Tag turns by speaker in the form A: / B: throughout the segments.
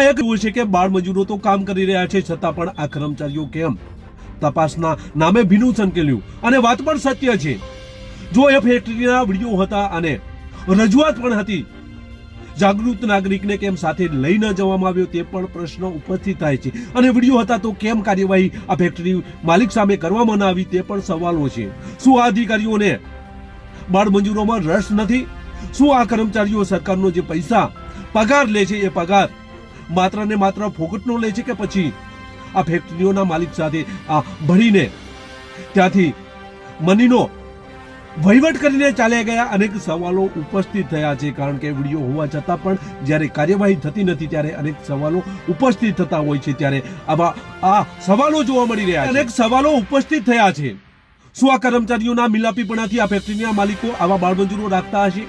A: એક એવું છે કે બાળ મજૂરો તો કામ કરી રહ્યા છે, છતાં પણ આ કર્મચારીઓ કેમ? તપાસના નામે ભીનું સંકેલ્યું. અને વાત પણ સત્ય છે. જો એ ફેક્ટરીના વીડિયો હતા અને રજૂઆત પણ હતી, જાગૃત નાગરિકને કેમ સાથે લઈ ન જવામાં આવ્યો તે પણ પ્રશ્ન ઉપસ્થિત થાય છે. અને વીડિયો હતા તો કેમ કાર્યવાહી આ ફેક્ટરી માલિક સામે કરવામાં ન આવી તે પણ સવાલો છે. શું આ અધિકારીઓને બાળ મજૂરોમાં રસ નથી? શું આ કર્મચારીઓ સરકારનો જે પૈસા પગાર લે છે એ પગાર માત્ર ને માત્ર ફોકટનો લે છે કે પછી? આ ફેક્ટરીઓના માલિક સાથે આ ભળીને ત્યાંથી મનીનો વહીવટ કરીને ચાલ્યા ગયા. અનેક સવાલો ઉપસ્થિત થયા છે, કારણ કે વીડિયો હોવા છતાં પણ જ્યારે કાર્યવાહી થતી નથી, ત્યારે અનેક સવાલો ઉપસ્થિત થતા હોય છે, ત્યારે આવા આ સવાલો જોવા મળી રહ્યા અનેક સવાલો ઉપસ્થિત થયા છે. શું આ કર્મચારીઓના મિલાપીપણાથી આ ફેક્ટરીના માલિકો આવા બાળમજૂરો રાખતા હશે?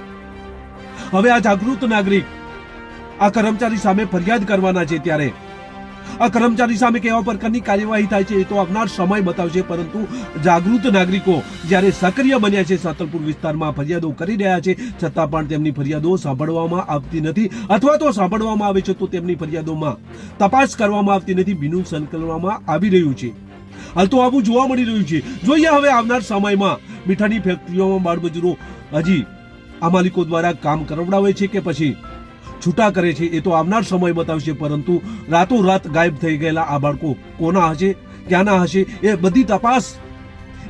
A: હવે આ જાગૃત નાગરિક આ કર્મચારી સામે ફરિયાદ કરવાના છે ત્યારે. આ કર્મચારી સામે કેવા પ્રકારની કાર્યવાહી થાય છે એ તો આવનાર સમય બતાવશે, પરંતુ જાગૃત નાગરિકો જ્યારે સક્રિય બન્યા છે, સાતલપુર વિસ્તારમાં ફરિયાદો કરી રહ્યા છે, છતાં પણ તેમની ફરિયાદો સાંભળવામાં આવતી નથી અથવા તો સાંભળવામાં આવે છે તો તેમની ફરિયાદોમાં તપાસ કરવામાં આવતી નથી ભીનું સંકલવામાં આવી રહ્યું છે. હાલ તો આવું જોવા મળી રહ્યું છે. જોઈએ હવે આવનાર સમયમાં મીઠાની ફેક્ટરીઓમાં બાળમજૂરો હજી આ માલિકો દ્વારા કામ કરાવડાવે છે કે પછી? છૂટા કરે છે, એ તો આવનાર સમય બતાવશે, પરંતુ રાતોરાત ગાયબ થઈ ગયેલા આ બાળકો કોના હશે, ક્યાંના હશે, એ બધી તપાસ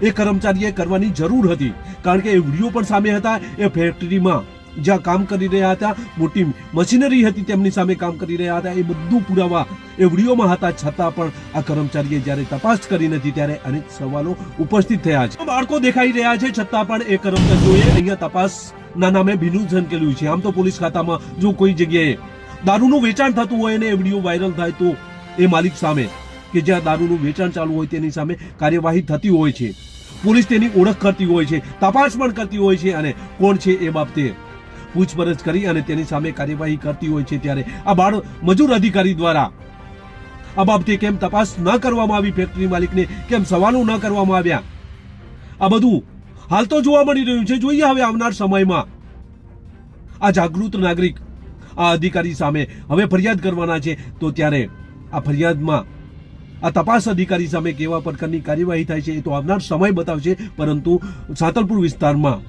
A: એ કર્મચારીએ કરવાની જરૂર હતી, કારણ કે એ વીડિયો પણ સામે હતા, એ ફેક્ટરીમાં જ્યાં કામ કરી રહ્યા હતા, મોટી મશીનરી હતી તેમની સામે કામ કરી રહ્યા હતા, એ બધું પુરાવા એ વિડીયોમાં હતા, છતાં પણ આ કર્મચારીએ જ્યારે તપાસ કરી નથી, ત્યારે અનેક સવાલો ઉપસ્થિત થયા છે. બાળકો દેખાઈ રહ્યા છે, છતાં પણ એ કર્મચારીઓએ અહીંયા તપાસ ના નામે ભીનું ઝંકેલું છે. આમ તો પોલીસ ખાતામાં જો કોઈ જગ્યાએ દારૂનું વેચાણ થતું હોય અને વીડિયો વાયરલ થાય તો એ માલિક સામે કે જ્યાં દારૂનું વેચાણ ચાલુ હોય તેની સામે કાર્યવાહી થતી હોય છે. પોલીસ તેની ઓળખ કરતી હોય છે, તપાસ પણ કરતી હોય છે અને કોણ છે એ બાબતે પૂછપરછ કરી અને તેની સામે કાર્યવાહી કરતી હોય છે ત્યારે આ બાળ મજૂર અધિકારી દ્વારા આ બાબતે કેમ તપાસ ન કરવામાં આવી? ફેક્ટરી માલિકને કેમ સવાલો ન કરવામાં આવ્યા? આ બધું હાલ તો જોવા મળી રહ્યું છે. જોઈએ હવે આવનાર સમયમાં આ જાગૃત નાગરિક આ અધિકારી સામે હવે ફરિયાદ કરવાના છે. તો ત્યારે આ ફરિયાદમાં આ તપાસ અધિકારી સામે કેવા પ્રકારની કાર્યવાહી થાય છે એ તો આવનાર સમય બતાવશે. પરંતુ સાતલપુર વિસ્તારમાં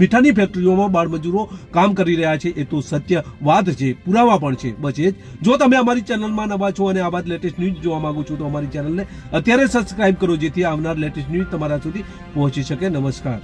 A: મીઠાની ફેક્ટરીઓમાં બાળમજૂરો કામ કરી રહ્યા છે એ તો સત્ય વાત છે. પુરાવા પણ છે. બસ એ જ. તમે અમારી ચેનલમાં નવા છો અને આવા લેટેસ્ટ ન્યૂઝ જોવા માંગો છો તો અમારી ચેનલને અત્યારે સબસ્ક્રાઇબ કરો જેથી આવનાર લેટેસ્ટ ન્યૂઝ તમારા સુધી પહોંચી શકે. નમસ્કાર.